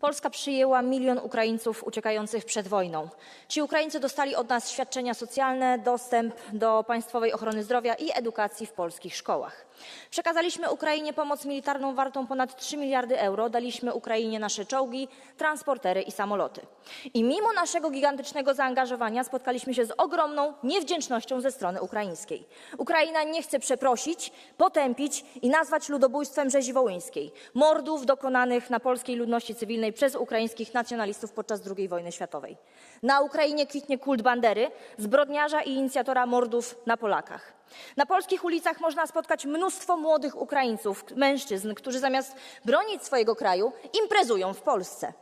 Polska przyjęła milion Ukraińców uciekających przed wojną. Ci Ukraińcy dostali od nas świadczenia socjalne, dostęp do państwowej ochrony zdrowia i edukacji w polskich szkołach. Przekazaliśmy Ukrainie pomoc militarną wartą ponad 3 miliardy euro, daliśmy Ukrainie nasze czołgi, transportery i samoloty. I mimo naszego gigantycznego zaangażowania spotkaliśmy się z ogromną niewdzięcznością ze strony ukraińskiej. Ukraina nie chce przeprosić, potępić i nazwać ludobójstwem rzezi wołyńskiej, mordów dokonanych na polskiej ludności cywilnej przez ukraińskich nacjonalistów podczas II wojny światowej. Na Ukrainie kwitnie kult Bandery, zbrodniarza i inicjatora mordów na Polakach. Na polskich ulicach można spotkać mnóstwo młodych Ukraińców, mężczyzn, którzy zamiast bronić swojego kraju, imprezują w Polsce.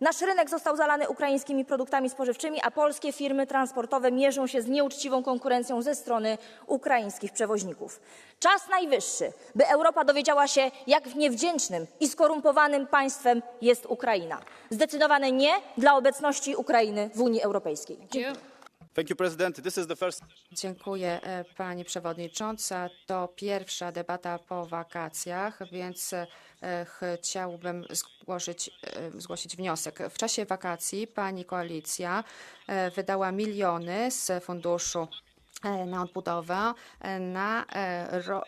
Nasz rynek został zalany ukraińskimi produktami spożywczymi, a polskie firmy transportowe mierzą się z nieuczciwą konkurencją ze strony ukraińskich przewoźników. Czas najwyższy, by Europa dowiedziała się, jak niewdzięcznym i skorumpowanym państwem jest Ukraina. Zdecydowane nie dla obecności Ukrainy w Unii Europejskiej. Thank Dziękuję e, Pani Przewodnicząca. To pierwsza debata po wakacjach, więc e, chciałbym zgłosić, e, zgłosić wniosek. W czasie wakacji Pani koalicja wydała miliony z funduszu na odbudowę, na ro,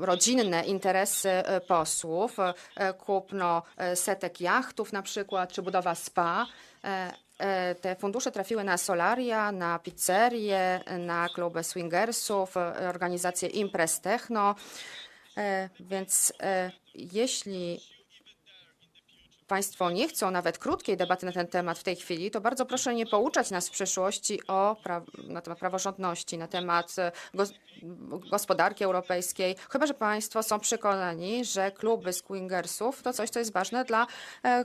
rodzinne interesy posłów, kupno setek jachtów na przykład, czy budowa spa. E, Te fundusze trafiły na solaria, na pizzerie, na kluby swingersów, e, organizację imprez techno. E, Więc jeśli Państwo nie chcą nawet krótkiej debaty na ten temat w tej chwili, to bardzo proszę nie pouczać nas w przyszłości o na temat praworządności, na temat gos- gospodarki europejskiej, chyba że Państwo są przekonani, że kluby swingersów to coś, co jest ważne dla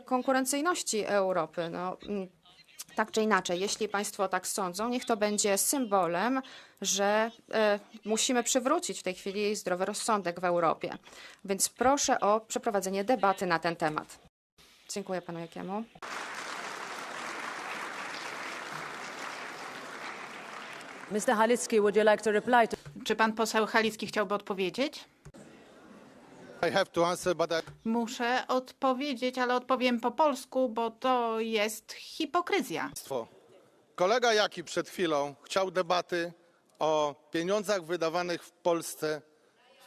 konkurencyjności Europy. No, mm, tak czy inaczej, jeśli Państwo tak sądzą, niech to będzie symbolem, że e, musimy przywrócić w tej chwili zdrowy rozsądek w Europie. Więc proszę o przeprowadzenie debaty na ten temat. Dziękuję panu Jakiemu. Mr. Halicki, would you like to reply to Czy pan poseł Halicki chciałby odpowiedzieć? Answer, I, Muszę odpowiedzieć, ale odpowiem po polsku, bo to jest hipokryzja. Kolega Jaki przed chwilą chciał debaty o pieniądzach wydawanych w Polsce,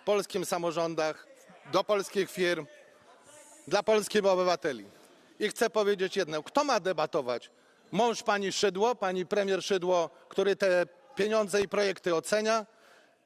w polskim samorządach, do polskich firm, dla polskich obywateli. I chcę powiedzieć jedno. Kto ma debatować? Mąż pani Szydło, pani premier Szydło, który te pieniądze i projekty ocenia,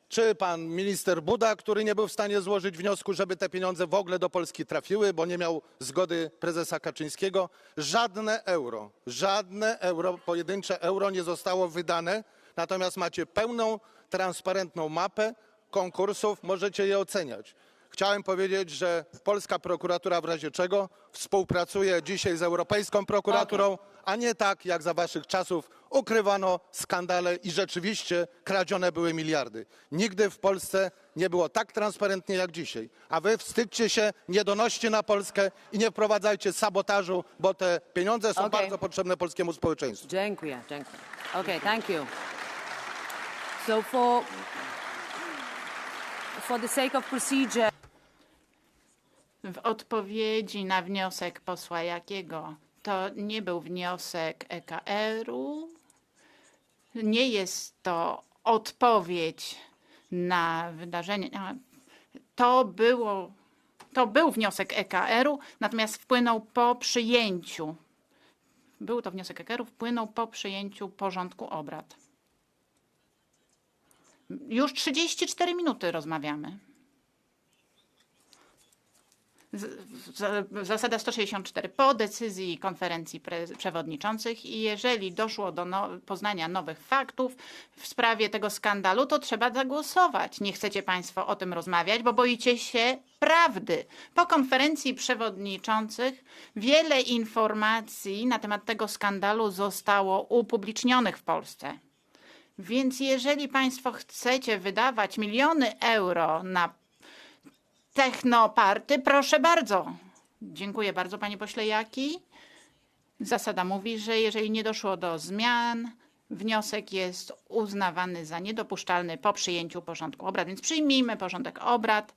czy pan minister Buda, który nie był w stanie złożyć wniosku, żeby te pieniądze w ogóle do Polski trafiły, bo nie miał zgody prezesa Kaczyńskiego? Żadne euro, żadne euro, pojedyncze euro nie zostało wydane, natomiast macie pełną, transparentną mapę konkursów, możecie je oceniać. Chciałem powiedzieć, że polska prokuratura w razie czego współpracuje dzisiaj z Europejską prokuraturą, a nie tak jak za waszych czasów ukrywano skandale i rzeczywiście kradzione były miliardy. Nigdy w Polsce nie było tak transparentnie jak dzisiaj. A wy wstydźcie się, nie donoście na Polskę i nie wprowadzajcie sabotażu, bo te pieniądze są Okej. bardzo potrzebne polskiemu społeczeństwu. Dziękuję, dziękuję. Okay, thank you. So for for the sake of procedure, W odpowiedzi na wniosek posła Jakiego to nie był wniosek EKR-u, nie jest to odpowiedź na wydarzenie. To, było, to był wniosek EKR-u, natomiast wpłynął po przyjęciu. Był to wniosek EKR-u, wpłynął po przyjęciu porządku obrad. Już 34 minuty rozmawiamy. Zasada 164. Po decyzji konferencji przewodniczących i jeżeli doszło do no, poznania nowych faktów w sprawie tego skandalu, to trzeba zagłosować. Nie chcecie Państwo o tym rozmawiać, bo boicie się prawdy. Po konferencji przewodniczących wiele informacji na temat tego skandalu zostało upublicznionych w Polsce. Więc jeżeli Państwo chcecie wydawać miliony euro na technoparty, proszę bardzo. Dziękuję bardzo, panie pośle Jaki. Zasada mówi, że jeżeli nie doszło do zmian, wniosek jest uznawany za niedopuszczalny po przyjęciu porządku obrad. Więc przyjmijmy porządek obrad.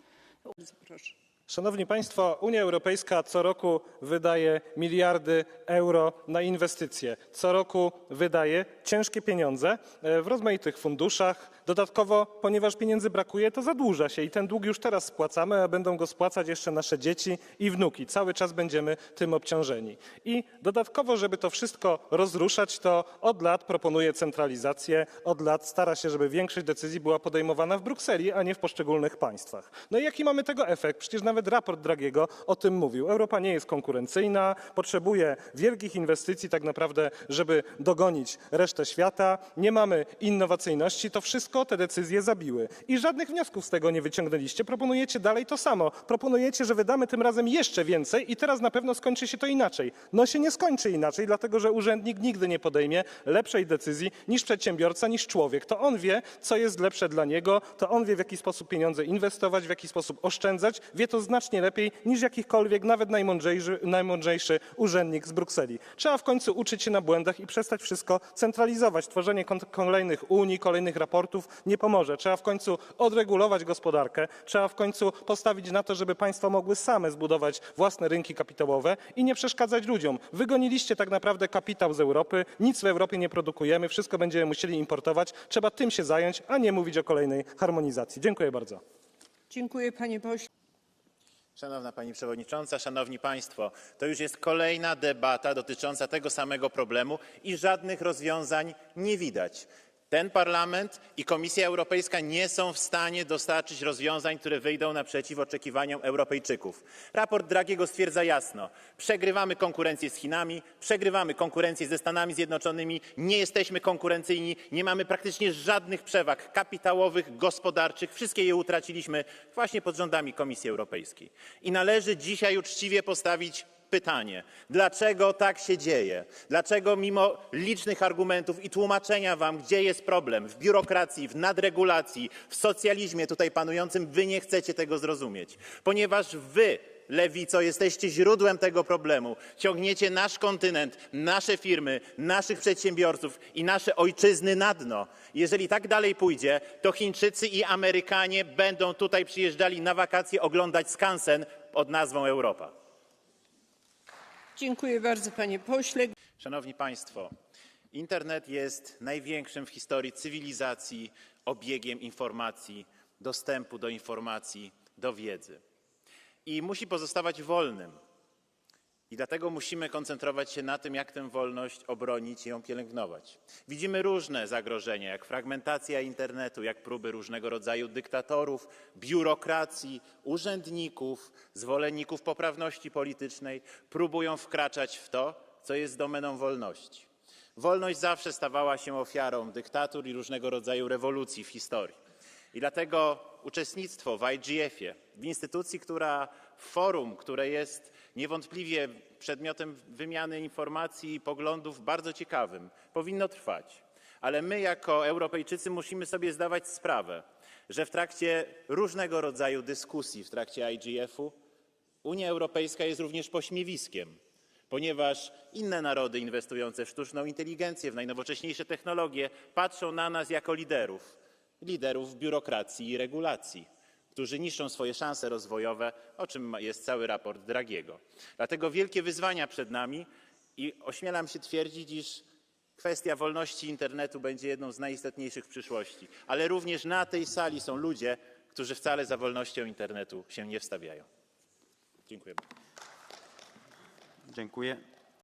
Szanowni Państwo, Unia Europejska co roku wydaje miliardy euro na inwestycje. Co roku wydaje ciężkie pieniądze e, w rozmaitych funduszach. Dodatkowo, ponieważ pieniędzy brakuje, to zadłuża się i ten dług już teraz spłacamy, a będą go spłacać jeszcze nasze dzieci i wnuki. Cały czas będziemy tym obciążeni. I dodatkowo, żeby to wszystko rozruszać, to od lat proponuje centralizację, od lat stara się, żeby większość decyzji była podejmowana w Brukseli, a nie w poszczególnych państwach. No i jaki mamy tego efekt? Przecież nawet raport Dragiego o tym mówił. Europa nie jest konkurencyjna, potrzebuje wielkich inwestycji tak naprawdę, żeby dogonić resztę świata. Nie mamy innowacyjności. To wszystko te decyzje zabiły. I żadnych wniosków z tego nie wyciągnęliście. Proponujecie dalej to samo. Proponujecie, że wydamy tym razem jeszcze więcej i teraz na pewno skończy się to inaczej. No się nie skończy inaczej, dlatego że urzędnik nigdy nie podejmie lepszej decyzji niż przedsiębiorca, niż człowiek. To on wie, co jest lepsze dla niego, to on wie, w jaki sposób pieniądze inwestować, w jaki sposób oszczędzać. Wie to znacznie lepiej niż jakikolwiek, nawet najmądrzejszy, najmądrzejszy urzędnik z Brukseli. Trzeba w końcu uczyć się na błędach i przestać wszystko centralizować. Tworzenie kolejnych unii, kolejnych raportów nie pomoże. Trzeba w końcu odregulować gospodarkę. Trzeba w końcu postawić na to, żeby państwa mogły same zbudować własne rynki kapitałowe i nie przeszkadzać ludziom. Wygoniliście tak naprawdę kapitał z Europy. Nic w Europie nie produkujemy. Wszystko będziemy musieli importować. Trzeba tym się zająć, a nie mówić o kolejnej harmonizacji. Dziękuję bardzo. Dziękuję panie pośle. Szanowna Pani Przewodnicząca, Szanowni Państwo, to już jest kolejna debata dotycząca tego samego problemu i żadnych rozwiązań nie widać. Ten Parlament i Komisja Europejska nie są w stanie dostarczyć rozwiązań, które wyjdą naprzeciw oczekiwaniom Europejczyków. Raport Dragiego stwierdza jasno, przegrywamy konkurencję z Chinami, przegrywamy konkurencję ze Stanami Zjednoczonymi, nie jesteśmy konkurencyjni, nie mamy praktycznie żadnych przewag kapitałowych, gospodarczych, wszystkie je utraciliśmy właśnie pod rządami Komisji Europejskiej. I należy dzisiaj uczciwie postawić pytanie, dlaczego tak się dzieje? Dlaczego mimo licznych argumentów i tłumaczenia wam, gdzie jest problem, w biurokracji, w nadregulacji, w socjalizmie tutaj panującym, wy nie chcecie tego zrozumieć? Ponieważ wy, lewico, jesteście źródłem tego problemu. Ciągniecie nasz kontynent, nasze firmy, naszych przedsiębiorców i nasze ojczyzny na dno. Jeżeli tak dalej pójdzie, to Chińczycy i Amerykanie będą tutaj przyjeżdżali na wakacje oglądać skansen pod nazwą Europa. Dziękuję bardzo panie pośle. Szanowni Państwo, internet jest największym w historii cywilizacji obiegiem informacji, dostępu do informacji, do wiedzy. I musi pozostawać wolnym. I dlatego musimy koncentrować się na tym, jak tę wolność obronić i ją pielęgnować. Widzimy różne zagrożenia, jak fragmentacja internetu, jak próby różnego rodzaju dyktatorów, biurokracji, urzędników, zwolenników poprawności politycznej próbują wkraczać w to, co jest domeną wolności. Wolność zawsze stawała się ofiarą dyktatur i różnego rodzaju rewolucji w historii. I dlatego uczestnictwo w IGF-ie, w instytucji, która, w forum, które jest niewątpliwie przedmiotem wymiany informacji i poglądów bardzo ciekawym, powinno trwać. Ale my, jako Europejczycy, musimy sobie zdawać sprawę, że w trakcie różnego rodzaju dyskusji, w trakcie IGF-u, Unia Europejska jest również pośmiewiskiem, ponieważ inne narody inwestujące w sztuczną inteligencję, w najnowocześniejsze technologie patrzą na nas jako liderów, liderów biurokracji i regulacji, którzy niszczą swoje szanse rozwojowe, o czym jest cały raport Dragiego. Dlatego wielkie wyzwania przed nami i ośmielam się twierdzić, iż kwestia wolności internetu będzie jedną z najistotniejszych w przyszłości. Ale również na tej sali są ludzie, którzy wcale za wolnością internetu się nie wstawiają. Dziękuję. Dziękuję.